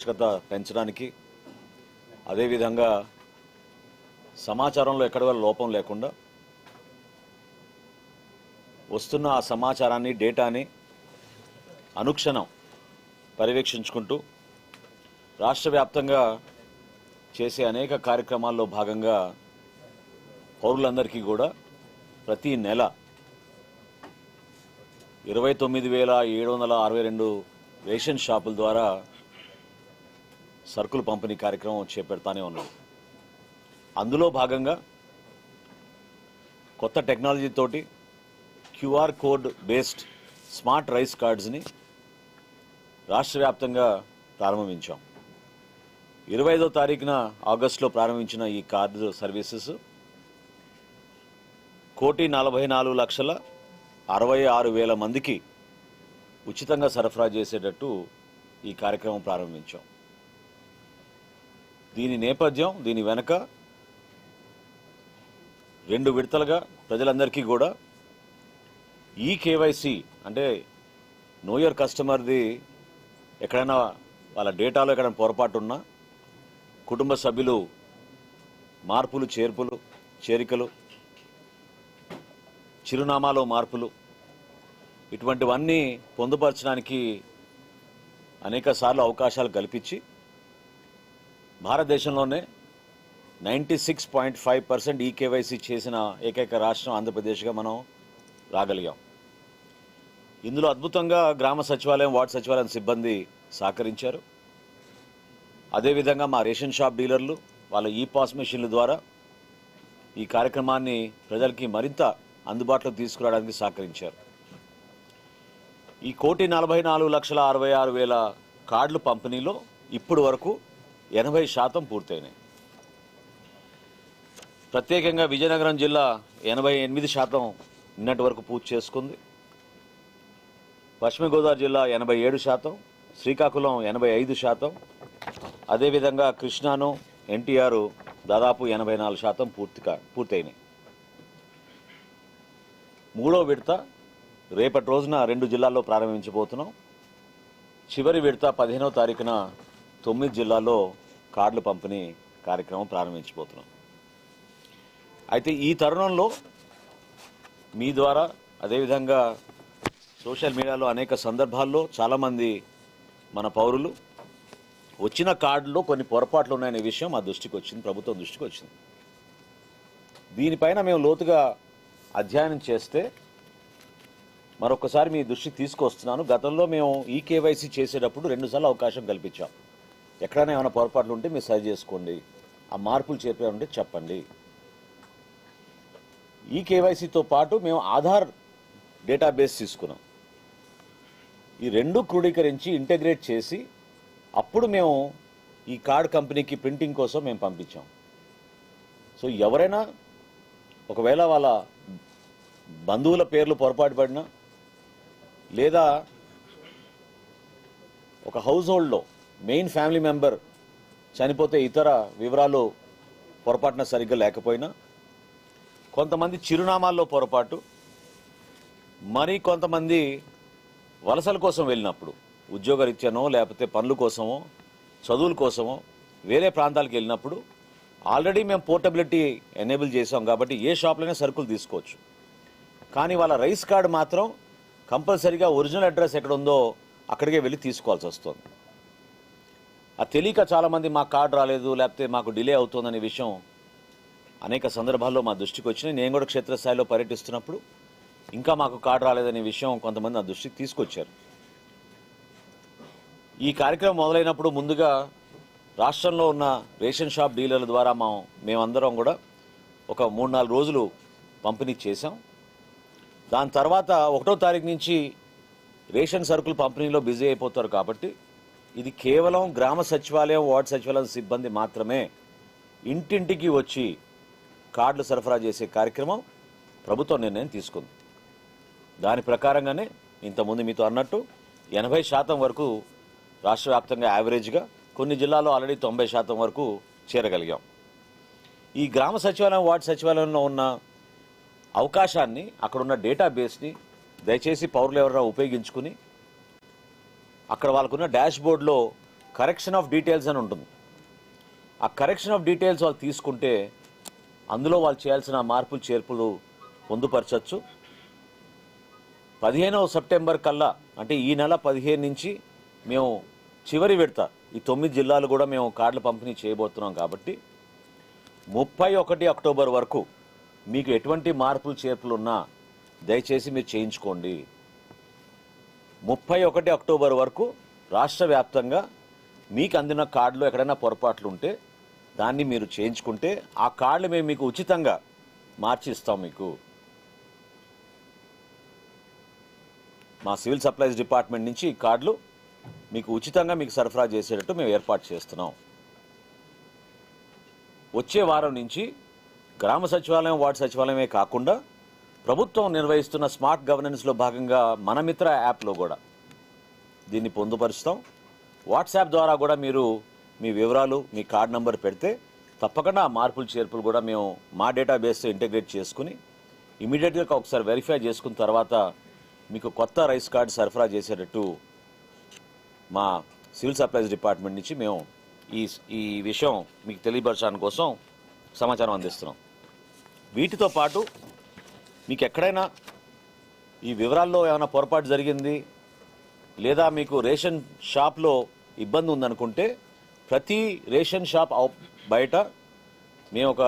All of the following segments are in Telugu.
పారదర్శకత పెంచడానికి. అదేవిధంగా సమాచారంలో ఎక్కడ లోపం లేకుండా వస్తున్న ఆ సమాచారాన్ని డేటాని అనుక్షణం పర్యవేక్షించుకుంటూ రాష్ట్ర వ్యాప్తంగా చేసే అనేక కార్యక్రమాల్లో భాగంగా పౌరులందరికీ కూడా ప్రతి నెల ఇరవై తొమ్మిది వేల ఏడు వందల అరవై రెండు రేషన్ షాపుల ద్వారా సరుకులు పంపిణీ కార్యక్రమం చేపెడతానే ఉన్నాం. అందులో భాగంగా కొత్త టెక్నాలజీతోటి Q R code based smart rice కార్డ్స్ని రాష్ట్ర వ్యాప్తంగా ప్రారంభించాం. ఇరవై ఐదో తారీఖున ఆగస్టులో ప్రారంభించిన ఈ కార్డు సర్వీసెస్ కోటి నలభై నాలుగు లక్షల అరవై ఆరు వేల మందికి ఉచితంగా సరఫరా చేసేటట్టు ఈ కార్యక్రమం ప్రారంభించాం. దీని నేపథ్యం దీని వెనక రెండు విడతలుగా ప్రజలందరికీ కూడా ఈ కేవైసీ అంటే నో ఇయర్ కస్టమర్ది ఎక్కడైనా వాళ్ళ డేటాలో ఎక్కడైనా పొరపాటు ఉన్నా కుటుంబ సభ్యులు మార్పులు చేర్పులు చేరికలు చిరునామాలో మార్పులు ఇటువంటివన్నీ పొందుపరచడానికి అనేక సార్లు అవకాశాలు కల్పించి భారతదేశంలోనే ninety six point five percent e K Y C చేసిన ఏకైక రాష్ట్రం ఆంధ్రప్రదేశ్గా మనం రాగలిగాం. ఇందులో అద్భుతంగా గ్రామ సచివాలయం వార్డు సచివాలయం సిబ్బంది సహకరించారు. అదేవిధంగా మా రేషన్ షాప్ డీలర్లు వాళ్ళ ఈ పాస్ మెషిన్ల ద్వారా ఈ కార్యక్రమాన్ని ప్రజలకి మరింత అందుబాటులోకి తీసుకురావడానికి సహకరించారు. ఈ కోటి నలభై నాలుగు లక్షల అరవై ఆరు వేల కార్డుల పంపిణీలో ఇప్పుడు వరకు ఎనభై శాతం పూర్తయినాయి. ప్రత్యేకంగా విజయనగరం జిల్లా ఎనభై ఎనిమిది శాతం నిన్నటి వరకు పూర్తి చేసుకుంది. పశ్చిమ గోదావరి జిల్లా ఎనభై ఏడు శాతం శ్రీకాకుళం ఎనభై ఐదు శాతం. అదేవిధంగా కృష్ణాను ఎన్టీఆర్ దాదాపు ఎనభై నాలుగు శాతం పూర్తిగా పూర్తయినాయి. మూడో విడత రేపటి రోజున రెండు జిల్లాల్లో ప్రారంభించబోతున్నాం. చివరి విడత పదిహేనో తారీఖున తొమ్మిది జిల్లాల్లో కార్డుల పంపిణీ కార్యక్రమం ప్రారంభించబోతున్నాం. అయితే ఈ తరుణంలో మీ ద్వారా అదేవిధంగా సోషల్ మీడియాలో అనేక సందర్భాల్లో చాలామంది మన పౌరులు వచ్చిన కార్డులో కొన్ని పొరపాట్లు ఉన్నాయనే విషయం మా దృష్టికి వచ్చింది ప్రభుత్వం దృష్టికి వచ్చింది. దీనిపైన మేము లోతుగా అధ్యయనం చేస్తే మరొకసారి మీ దృష్టికి తీసుకొస్తున్నాను. గతంలో మేము ఈ కేవైసీ చేసేటప్పుడు రెండుసార్లు అవకాశం కల్పించాం. ఎక్కడైనా ఏమైనా పొరపాట్లు ఉంటే మీరు సరి చేసుకోండి. ఆ మార్పులు చేపే ఉంటే చెప్పండి. ఈ కేవైసీతో పాటు మేము ఆధార్ డేటాబేస్ తీసుకున్నాం. ఈ రెండు క్రోడీకరించి ఇంటగ్రేట్ చేసి అప్పుడు మేము ఈ కార్డ్ కంపెనీకి ప్రింటింగ్ కోసం మేము పంపించాం. సో ఎవరైనా ఒకవేళ వాళ్ళ బంధువుల పేర్లు పొరపాటు పడినా లేదా ఒక హౌస్ హోల్డ్లో మెయిన్ ఫ్యామిలీ మెంబర్ చనిపోతే ఇతర వివరాలు పొరపాటున సరిగ్గా లేకపోయినా కొంతమంది చిరునామాల్లో పొరపాటు మరి కొంతమంది వలసల కోసం వెళ్ళినప్పుడు ఉద్యోగరీత్యానో లేకపోతే పనుల కోసమో చదువుల కోసమో వేరే ప్రాంతాలకు వెళ్ళినప్పుడు ఆల్రెడీ మేము పోర్టబిలిటీ ఎనేబుల్ చేసాం కాబట్టి ఏ షాప్లోనే సరుకులు తీసుకోవచ్చు. కానీ వాళ్ళ రైస్ కార్డు మాత్రం కంపల్సరీగా ఒరిజినల్ అడ్రస్ ఎక్కడ ఉందో అక్కడికే వెళ్ళి తీసుకోవాల్సి వస్తుంది. అది తెలియక చాలామంది మా కార్డు రాలేదు లేకపోతే మాకు డిలే అవుతుందనే విషయం అనేక సందర్భాల్లో మా దృష్టికి వచ్చినాయి. నేను కూడా క్షేత్రస్థాయిలో పర్యటిస్తున్నప్పుడు ఇంకా మాకు కార్డు రాలేదనే విషయం కొంతమంది నా దృష్టికి తీసుకొచ్చారు. ఈ కార్యక్రమం మొదలైనప్పుడు ముందుగా రాష్ట్రంలో ఉన్న రేషన్ షాప్ డీలర్ల ద్వారా మా మేమందరం కూడా ఒక మూడు నాలుగు రోజులు పంపిణీ చేశాం. దాని తర్వాత ఒకటో తారీఖు నుంచి రేషన్ సరుకులు పంపిణీలో బిజీ అయిపోతారు కాబట్టి ఇది కేవలం గ్రామ సచివాలయం వార్డు సచివాలయం సిబ్బంది మాత్రమే ఇంటింటికి వచ్చి కార్డులు సరఫరా చేసే కార్యక్రమం ప్రభుత్వం నిర్ణయం తీసుకుంది. దాని ప్రకారంగానే ఇంతకుముందు మీతో అన్నట్టు ఎనభై శాతం వరకు రాష్ట్ర వ్యాప్తంగా యావరేజ్గా కొన్ని జిల్లాల్లో ఆల్రెడీ తొంభై శాతం వరకు చేరగలిగాం. ఈ గ్రామ సచివాలయం వార్డు సచివాలయంలో ఉన్న అవకాశాన్ని అక్కడున్న డేటాబేస్ని దయచేసి పౌరులు ఎవరైనా ఉపయోగించుకుని అక్కడ వాళ్ళకున్న డాష్ బోర్డ్లో కరెక్షన్ ఆఫ్ డీటెయిల్స్ అని ఉంటుంది. ఆ కరెక్షన్ ఆఫ్ డీటెయిల్స్ వాళ్ళు తీసుకుంటే అందులో వాళ్ళు చేయాల్సిన మార్పులు చేర్పులు పొందుపరచచ్చు. పదిహేనవ సెప్టెంబర్ కల్లా అంటే ఈ నెల పదిహేను నుంచి మేము చివరి విడత ఈ తొమ్మిది జిల్లాలు కూడా మేము కార్డుల పంపిణీ చేయబోతున్నాం కాబట్టి ముప్పై ఒకటి అక్టోబర్ వరకు మీకు ఎటువంటి మార్పులు చేర్పులు ఉన్నా దయచేసి మీరు చేయించుకోండి. ముప్పై ఒకటి అక్టోబర్ వరకు రాష్ట్ర వ్యాప్తంగా మీకు అందిన కార్డులో ఎక్కడైనా పొరపాట్లు ఉంటే దాన్ని మీరు చేయించుకుంటే ఆ కార్డులు మేము మీకు ఉచితంగా మార్చి ఇస్తాం మీకు. మా సివిల్ సప్లైస్ డిపార్ట్మెంట్ నుంచి ఈ కార్డులు మీకు ఉచితంగా మీకు సరఫరా చేసేటట్టు మేము ఏర్పాటు చేస్తున్నాం. వచ్చే వారం నుంచి గ్రామ సచివాలయం వార్డు సచివాలయమే కాకుండా ప్రభుత్వం నిర్వహిస్తున్న స్మార్ట్ గవర్నెన్స్లో భాగంగా మన మిత్ర యాప్లో కూడా దీన్ని పొందుపరుస్తాం. వాట్సాప్ ద్వారా కూడా మీరు మీ వివరాలు మీ కార్డ్ నంబర్ పెడితే తప్పకుండా ఆ మార్పులు చేర్పులు కూడా మేము మా డేటాబేస్తో ఇంటిగ్రేట్ చేసుకుని ఇమీడియట్గా ఒకసారి వెరిఫై చేసుకున్న తర్వాత మీకు కొత్త రైస్ కార్డు సరఫరా చేసేటట్టు మా సివిల్ సప్లైస్ డిపార్ట్మెంట్ నుంచి మేము ఈ ఈ విషయం మీకు తెలియపరచడానికి కోసం సమాచారం అందిస్తున్నాం. వీటితో పాటు మీకు ఎక్కడైనా ఈ వివరాల్లో ఏమైనా పొరపాటు జరిగింది లేదా మీకు రేషన్ షాప్లో ఇబ్బంది ఉందనుకుంటే ప్రతి రేషన్ షాప్ బయట మేము ఒక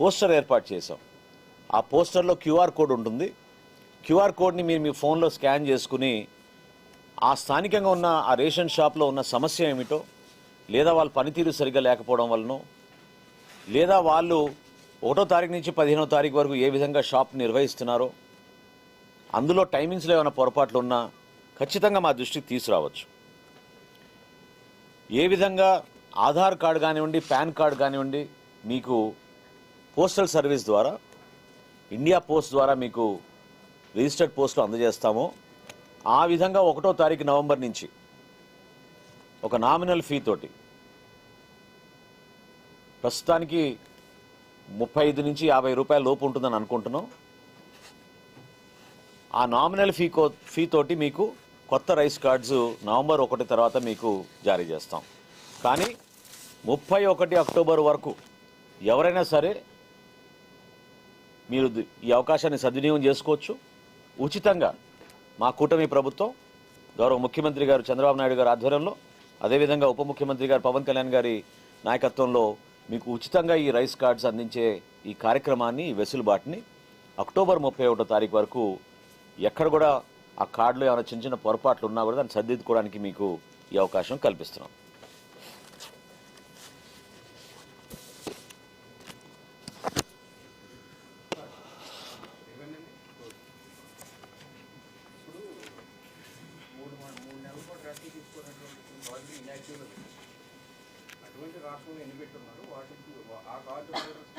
పోస్టర్ ఏర్పాటు చేసాం ఆ పోస్టర్లో క్యూఆర్ కోడ్ ఉంటుంది. క్యూఆర్ కోడ్ని మీరు మీ ఫోన్లో స్కాన్ చేసుకుని ఆ స్థానికంగా ఉన్న ఆ రేషన్ షాప్లో ఉన్న సమస్య ఏమిటో లేదా వాళ్ళ పనితీరు సరిగ్గా లేకపోవడం వలనో లేదా వాళ్ళు ఒకటో తారీఖు నుంచి పదిహేనో తారీఖు వరకు ఏ విధంగా షాప్ నిర్వహిస్తున్నారో అందులో టైమింగ్స్లో ఏమైనా పొరపాట్లు ఉన్నా ఖచ్చితంగా మా దృష్టికి తీసుకురావచ్చు. ఏ విధంగా ఆధార్ కార్డు కానివ్వండి పాన్ కార్డు కానివ్వండి మీకు పోస్టల్ సర్వీస్ ద్వారా ఇండియా పోస్ట్ ద్వారా మీకు రిజిస్టర్డ్ పోస్టులు అందజేస్తామో ఆ విధంగా ఒకటో తారీఖు నవంబర్ నుంచి ఒక నామినల్ ఫీ తోటి ప్రస్తుతానికి ముప్పై ఐదు నుంచి యాభై రూపాయల లోపు ఉంటుందని అనుకుంటున్నాం. ఆ నామినల్ ఫీ కో ఫీతోటి మీకు కొత్త రైస్ కార్డ్స్ నవంబర్ ఒకటి తర్వాత మీకు జారీ చేస్తాం. కానీ ముప్పై ఒకటి అక్టోబర్ వరకు ఎవరైనా సరే మీరు ఈ అవకాశాన్ని సద్వినియోగం చేసుకోవచ్చు. ఉచితంగా మా కూటమి ప్రభుత్వం గౌరవ ముఖ్యమంత్రి గారు చంద్రబాబు నాయుడు గారి ఆధ్వర్యంలో అదేవిధంగా ఉప ముఖ్యమంత్రి గారు పవన్ కళ్యాణ్ గారి నాయకత్వంలో మీకు ఉచితంగా ఈ రైస్ కార్డ్స్ అందించే ఈ కార్యక్రమాన్ని ఈ వెసులుబాటుని అక్టోబర్ ముప్పై ఒకటో తారీఖు వరకు ఎక్కడ కూడా ఆ కార్డులో ఏమైనా చిన్న చిన్న పొరపాట్లు ఉన్నా కూడా దాన్ని సర్దిద్దుకోవడానికి మీకు ఈ అవకాశం కల్పిస్తున్నాం. మూడు మ- ఎటువంటి రాష్ట్రంలో ఎన్ని పెట్టున్నారు వాటికి ఆ కార్డు హోల్డర్స్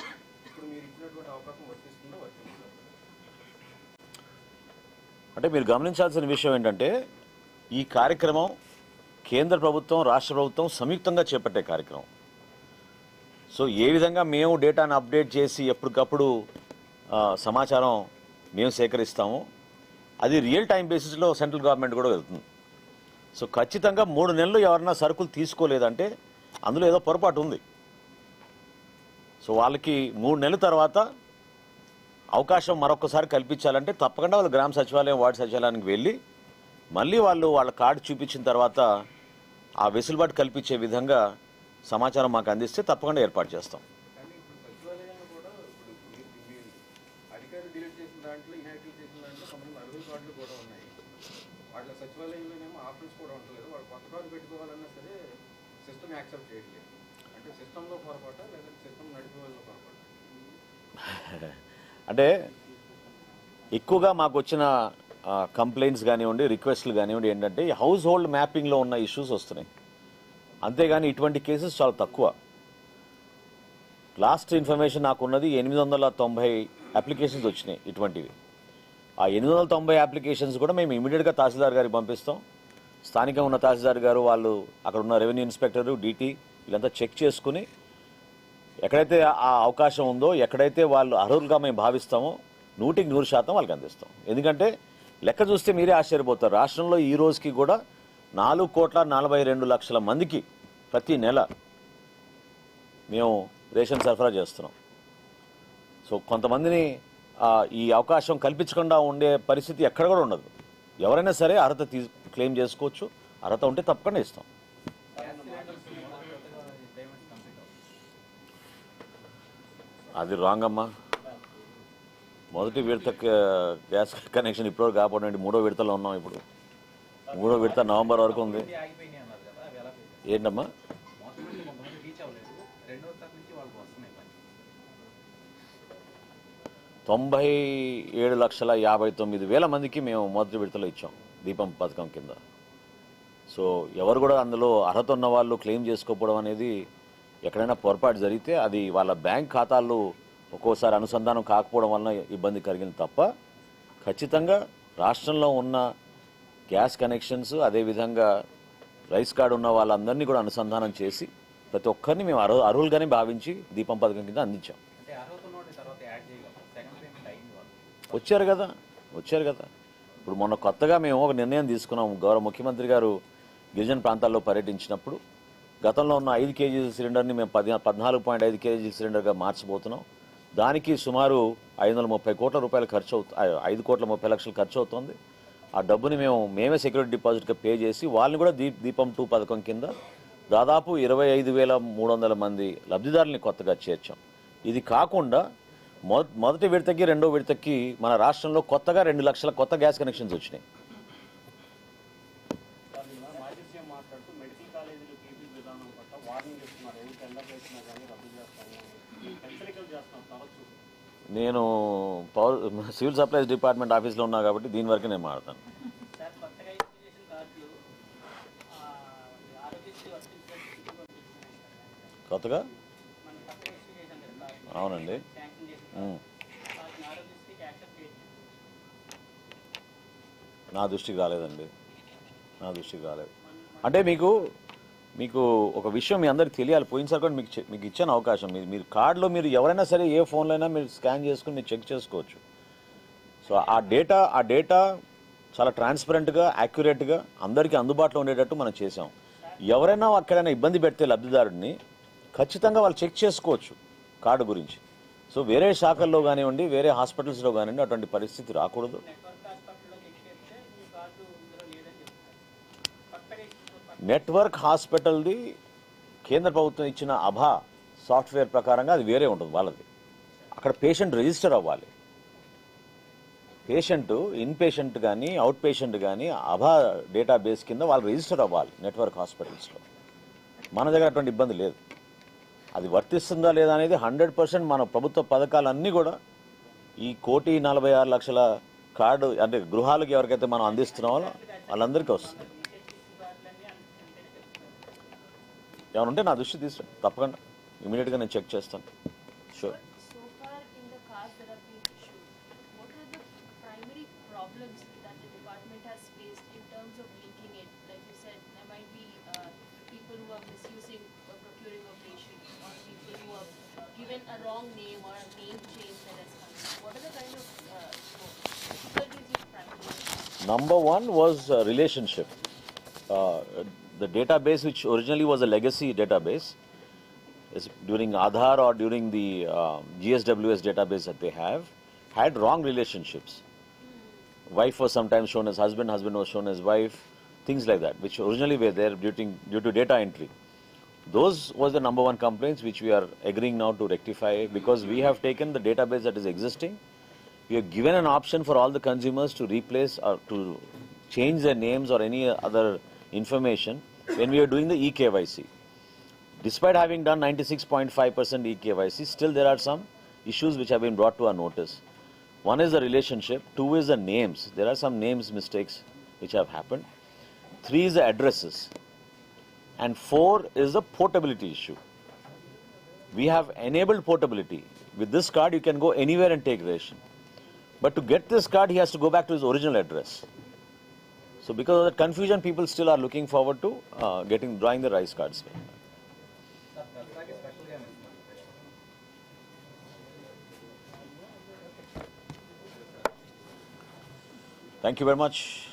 ఇప్పుడు మీరు ఇచ్చినటువంటి అవకాశం వర్తిస్తుందో వర్తిస్తుంది అంటే మీరు గమనించాల్సిన విషయం ఏంటంటే ఈ కార్యక్రమం కేంద్ర ప్రభుత్వం రాష్ట్ర ప్రభుత్వం సంయుక్తంగా చేపట్టే కార్యక్రమం. సో ఏ విధంగా మేము డేటాను అప్డేట్ చేసి ఎప్పటికప్పుడు సమాచారం మేము సేకరిస్తాము అది రియల్ టైం బేసిస్లో సెంట్రల్ గవర్నమెంట్ కూడా వెళ్తుంది. సో ఖచ్చితంగా మూడు నెలలు ఎవరన్నా సరుకులు తీసుకోలేదంటే అందులో ఏదో పొరపాటు ఉంది. సో వాళ్ళకి మూడు నెలల తర్వాత అవకాశం మరొకసారి కల్పించాలంటే తప్పకుండా వాళ్ళు గ్రామ సచివాలయం వార్డు సచివాలయానికి వెళ్ళి మళ్ళీ వాళ్ళు వాళ్ళ కార్డు చూపించిన తర్వాత ఆ వెసులుబాటు కల్పించే విధంగా సమాచారం మాకు అందిస్తే తప్పకుండా ఏర్పాటు చేస్తాం. సిస్టమ్ యాక్సెప్ట్ చేయట్లేదు. అంటే సిస్టంలో పొరపాట? లేదంటే సిస్టమ్ నడిపే వాళ్ళ పొరపాట? అంటే ఎక్కువగా మాకు వచ్చిన కంప్లైంట్స్ కానివ్వండి రిక్వెస్ట్లు కానివ్వండి ఏంటంటే హౌస్ హోల్డ్ మ్యాపింగ్లో ఉన్న ఇష్యూస్ వస్తున్నాయి. అంతేగాని ఇటువంటి కేసెస్ చాలా తక్కువ. లాస్ట్ ఇన్ఫర్మేషన్ నాకున్నది ఎనిమిది వందల తొంభై అప్లికేషన్స్ వచ్చినాయి ఇటువంటివి. ఆ ఎనిమిది వందల తొంభై అప్లికేషన్స్ కూడా మేము ఇమీడియట్గా తహసీల్దార్ గారికి పంపిస్తాం. స్థానికంగా ఉన్న తహసీల్దార్ గారు వాళ్ళు అక్కడ ఉన్న రెవెన్యూ ఇన్స్పెక్టరు డీటీ వీళ్ళంతా చెక్ చేసుకుని ఎక్కడైతే ఆ అవకాశం ఉందో ఎక్కడైతే వాళ్ళు అర్హులుగా మేము భావిస్తామో నూటికి నూరు శాతం వాళ్ళకి అందిస్తాం. ఎందుకంటే లెక్క చూస్తే మీరే ఆశ్చర్యపోతారు. రాష్ట్రంలో ఈ రోజుకి కూడా నాలుగు కోట్ల నలభై రెండు లక్షల మందికి ప్రతి నెల మేము రేషన్ సరఫరా చేస్తున్నాం. సో కొంతమందిని ఈ అవకాశం కల్పించకుండా ఉండే పరిస్థితి ఎక్కడ కూడా ఉండదు. ఎవరైనా సరే అర్హత తీ క్లెయిమ్ చేసుకోవచ్చు. అర్హత ఉంటే తప్పకుండా ఇస్తాం. అది రాంగ్ అమ్మా. మొదటి విడత గ్యాస్ కనెక్షన్ ఇప్పుడు కాపాడండి. మూడో విడతలో ఉన్నాం ఇప్పుడు. మూడో విడత నవంబర్ వరకు ఉంది. ఏంటమ్మా? తొంభై ఏడు లక్షల యాభై తొమ్మిది వేల మందికి మేము మొదటి విడతలో ఇచ్చాం. దీపం పథకం కింద. సో ఎవరు కూడా అందులో అర్హత ఉన్న వాళ్ళు క్లెయిమ్ చేసుకోకపోవడం అనేది ఎక్కడైనా పొరపాటు జరిగితే అది వాళ్ళ బ్యాంక్ ఖాతాల్లో ఒక్కోసారి అనుసంధానం కాకపోవడం వలన ఇబ్బంది కలిగింది తప్ప ఖచ్చితంగా రాష్ట్రంలో ఉన్న గ్యాస్ కనెక్షన్స్ అదేవిధంగా రైస్ కార్డు ఉన్న వాళ్ళందరినీ కూడా అనుసంధానం చేసి ప్రతి ఒక్కరిని మేము అర్హు అర్హులుగానే భావించి దీపం పథకం కింద అందించాం. వచ్చారు కదా వచ్చారు కదా. ఇప్పుడు మొన్న కొత్తగా మేము ఒక నిర్ణయం తీసుకున్నాం. గౌరవ ముఖ్యమంత్రి గారు గిరిజన ప్రాంతాల్లో పర్యటించినప్పుడు గతంలో ఉన్న ఐదు కేజీల సిలిండర్ని మేము పది పద్నాలుగు పాయింట్ ఐదు కేజీల సిలిండర్గా మార్చబోతున్నాం. దానికి సుమారు ఐదు వందల ముప్పై కోట్ల రూపాయలు ఖర్చు అవుతు ఐదు కోట్ల ముప్పై లక్షలు ఖర్చు అవుతుంది. ఆ డబ్బుని మేము మేమే సెక్యూరిటీ డిపాజిట్గా పే చేసి వాళ్ళని కూడా దీప్ దీపం టూ పథకం కింద దాదాపు ఇరవై ఐదు వేల మూడు వందల మంది లబ్ధిదారుల్ని కొత్తగా చేర్చాం. ఇది కాకుండా మొదటి విడతకి రెండో విడతకి మన రాష్ట్రంలో కొత్తగా రెండు లక్షల కొత్త గ్యాస్ కనెక్షన్స్ వచ్చినాయి. నేను పవర్ సివిల్ సప్లైస్ డిపార్ట్మెంట్ ఆఫీస్లో ఉన్నా కాబట్టి దీని వరకు నేను మాడతాను. కొత్తగా? అవునండి. నా దృష్టికి రాలేదండి. నా దృష్టికి రాలేదు. అంటే మీకు మీకు ఒక విషయం మీ అందరికి తెలియాలి. పోయినసారి కూడా మీకు మీకు ఇచ్చిన అవకాశం. మీరు మీరు కార్డులో మీరు ఎవరైనా సరే ఏ ఫోన్లో అయినా మీరు స్కాన్ చేసుకుని మీరు చెక్ చేసుకోవచ్చు. సో ఆ డేటా ఆ డేటా చాలా ట్రాన్స్పరెంట్గా యాక్యురేట్గా అందరికీ అందుబాటులో ఉండేటట్టు మనం చేసాం ఎవరైనా అక్కడైనా ఇబ్బంది పెడితే లబ్ధిదారుడిని ఖచ్చితంగా వాళ్ళు చెక్ చేసుకోవచ్చు కార్డు గురించి. సో వేరే శాఖల్లో కానివ్వండి వేరే హాస్పిటల్స్లో కానివ్వండి అటువంటి పరిస్థితి రాకూడదు. నెట్వర్క్ హాస్పిటల్ది కేంద్ర ప్రభుత్వం ఇచ్చిన అభా సాఫ్ట్వేర్ ప్రకారంగా అది వేరే ఉంటుంది వాళ్ళది. అక్కడ పేషెంట్ రిజిస్టర్ అవ్వాలి. పేషెంట్ ఇన్ పేషెంట్ కానీ అవుట్ పేషెంట్ కానీ అభా డేటాబేస్ కింద వాళ్ళు రిజిస్టర్ అవ్వాలి నెట్వర్క్ హాస్పిటల్స్లో. మన దగ్గర అటువంటి ఇబ్బంది లేదు. అది వర్తిస్తుందా లేదా అనేది హండ్రెడ్ పర్సెంట్ మన ప్రభుత్వ పథకాలన్నీ కూడా ఈ కోటి నలభై ఆరు లక్షల కార్డు అంటే గృహాలకు ఎవరికైతే మనం అందిస్తున్నామో వాళ్ళందరికీ వస్తుంది. ఏమనుంటే నా దృష్టి తీసు తప్పకుండా. ఇమీడియట్గా నేను చెక్ చేస్తాను. Sure or people who have given a wrong name or a name change that has come. What are the kind of uh, difficulties you primarily? Number one was uh, relationship. Uh, the database, which originally was a legacy database, is during Aadhaar or during the um GSWS database that they have, had wrong relationships. Wife was sometimes shown as husband, husband was shown as wife, things like that, which originally were there due to, due to data entry. Those was the number one complaints which we are agreeing now to rectify because we have taken the database that is existing we have given an option for all the consumers to replace or to change their names or any other information when we are doing the eKYC. Despite having done 96.5% eKYC, still there are some issues which have been brought to our notice. One is the relationship, two is the names. There are some names mistakes which have happened. Three is the addresses. And four is the portability issue. We have enabled portability. With this card, you can go anywhere and take ration. But to get this card, he has to go back to his original address. So because of that confusion, people still are looking forward to uh, getting drawing the rice cards. Thank you very much.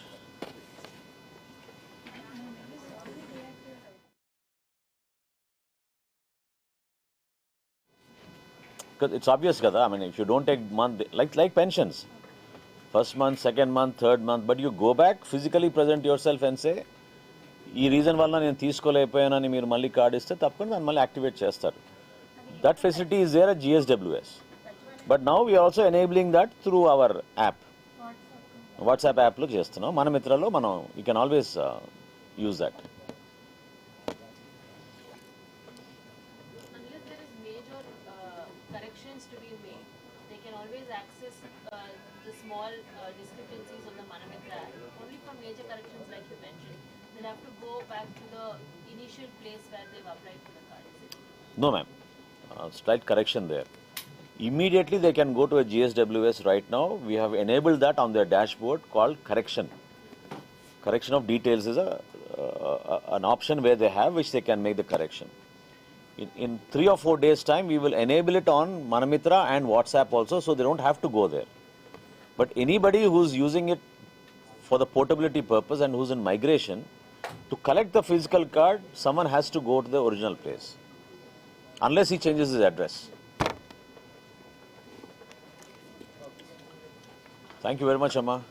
It's obvious కదా. I mean if you don't take month like like pensions first month second month third month but you go back physically present yourself ఎన్సే ఈ రీజన్ వల్ల నేను తీసుకోలేకపోయానని మీరు మళ్ళీ కార్డు ఇస్తే తప్పకుండా దాన్ని మళ్ళీ యాక్టివేట్ చేస్తారు. That facility is there at G S W S but now we also enabling that through our app WhatsApp యాప్లో చేస్తున్నాం. మన మిత్రలో మనం you can always use that small uh, discrepancies on the Manamitra app. Only for major corrections like you mentioned, they'll have to go back to the initial place where they've applied for the card. No, ma'am. Uh, slight correction there. Immediately they can go to a GSWS right now. We have enabled that on their dashboard called correction. Correction of details is a, uh, an option where they have which they can make the correction. In, in three or four days time, we will enable it on Manamitra and WhatsApp also so they don't have to go there. But anybody who's using it for the portability purpose and who's in migration, to collect the physical card, someone has to go to the original place unless he changes his address. Thank you very much, Amma.